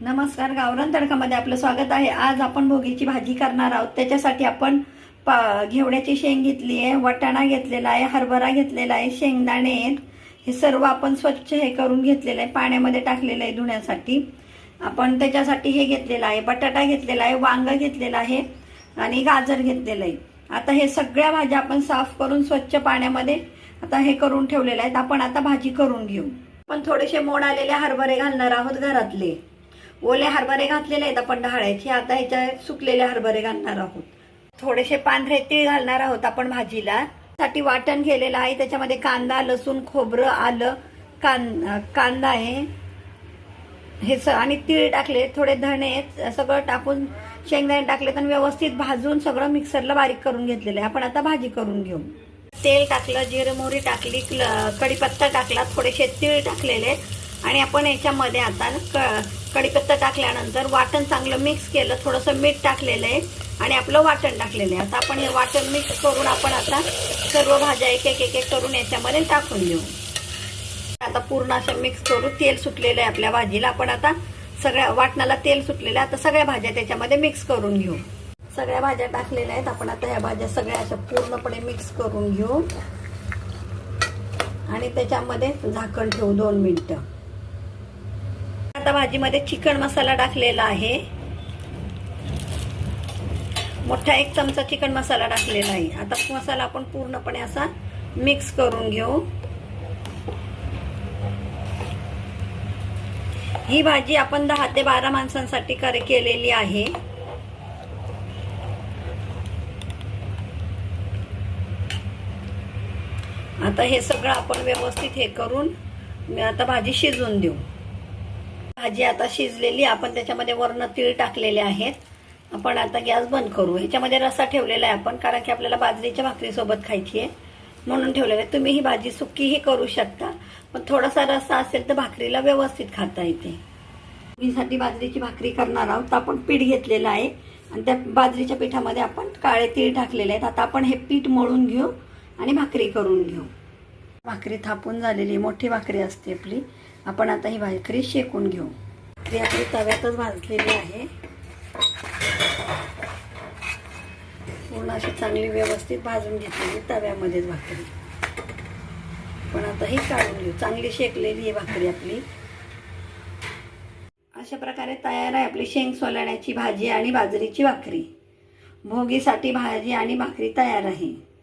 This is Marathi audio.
नमस्कार गावरान तडकामध्ये आपलं स्वागत आहे. आज आपण भोगीची भाजी करणार आहोत. त्याच्यासाठी आपण पा घेवड्याची शेंग घेतली आहे वाटाणा घेतलेला आहे हरभरा घेतलेला आहे शेंगदाणे आहेत. हे सर्व आपण स्वच्छ हे करून घेतलेलं आहे. पाण्यामध्ये टाकलेलं आहे धुण्यासाठी. आपण त्याच्यासाठी हे घेतलेलं आहे बटाटा घेतलेला आहे वांग घेतलेलं आहे आणि गाजर घेतलेलं आहे. आता हे सगळ्या भाज्या आपण साफ करून स्वच्छ पाण्यामध्ये आता हे करून ठेवलेलं आहेत. आपण आता भाजी करून घेऊ. आपण थोडेसे मोड आलेले हरभरे घालणार आहोत घरातले. ओले हरभरे घातलेले आहेत आपण ढाळ्याची आता ह्याच्या सुकलेले हरभरे घालणार आहोत. थोडेसे पांढरे तीळ घालणार आहोत आपण भाजीला. साठी वाटण केलेलं आहे. त्याच्यामध्ये कांदा लसूण खोबरं आलं कां कांदा आहे. हे स आणि तीळ टाकले थोडे धणे आहेत, सगळं टाकून शेंगदाणे टाकले तर व्यवस्थित भाजून सगळं मिक्सरला बारीक करून घेतलेलं आहे. आपण आता भाजी करून घेऊ. तेल टाकलं जिरं मोहरी टाकली क्ल- कढीपत्ता टाकला थोडेसे तीळ टाकलेले आणि आपण याच्यामध्ये आता क कढीपत्ता टाकल्यानंतर वाटण चांगलं मिक्स केलं थोडंसं मीठ टाकलेलं आहे आणि आपलं वाटण टाकलेलं आहे. आता आपण हे वाटण मिक्स करून आपण आता सर्व भाज्या एक एक एक एक करून याच्यामध्ये टाकून देऊ. आता पूर्ण असं मिक्स करू तेल सुटलेलं आहे आपल्या भाजीला. आपण आता सगळ्या वाटणाला तेल सुटलेलं आहे. आता सगळ्या भाज्या त्याच्यामध्ये मिक्स करून घेऊ. सगळ्या भाज्या टाकलेल्या आहेत. आपण आता ह्या भाज्या सगळ्या अशा पूर्णपणे मिक्स करून घेऊ. आणि त्याच्यामध्ये झाकण ठेवू दोन मिनटं. आता भाजीमध्ये चिकन मसाला टाकलेला आहे. मोठा एक चमचा चिकन मसाला टाकलेला आहे. आता मसाला आपण पूर्णपणे असा मिक्स करून घेऊ. ही भाजी आपण दहा ते बारा माणसांसाठी कर केलेली आहे. आता हे सगळं आपण व्यवस्थित हे करून आता भाजी शिजवून देऊ. भाजी आता शिजलेली आपण त्याच्यामध्ये वरनं तीळ टाकलेले आहेत. आपण आता गॅस बंद करू. ह्याच्यामध्ये रसा ठेवलेला आहे आपण कारण की आपल्याला बाजरीच्या भाकरीसोबत खायची आहे. म्हणून ठेवलेलं आहे. तुम्ही ही भाजी सुकीही करू शकता पण थोडासा रसा असेल तर भाकरीला व्यवस्थित खाता येते. मीसाठी बाजरीची भाकरी करणार आहोत. तर आपण पीठ घेतलेलं आहे आणि त्या बाजरीच्या पिठामध्ये आपण काळे तीळ टाकलेले आहेत. आता आपण हे पीठ मळून घेऊ आणि भाकरी करून घेऊ. भाकरी थापून झालेली मोठी भाकरी असते आपली. आपण आता ही भाकरी शेकून घेऊ. भाकरी आपली तव्यातच भाजलेली आहे. पूर्ण अशी चांगली व्यवस्थित भाजून घेतलेली तव्यामध्येच भाकरी. पण आता ही काढून घेऊ. चांगली शेकलेली आहे भाकरी आपली. अशा प्रकारे तयार आहे आपली शेंग सोलाण्याची भाजी आणि बाजरीची भाकरी. भोगीसाठी भाजी आणि भाकरी तयार आहे.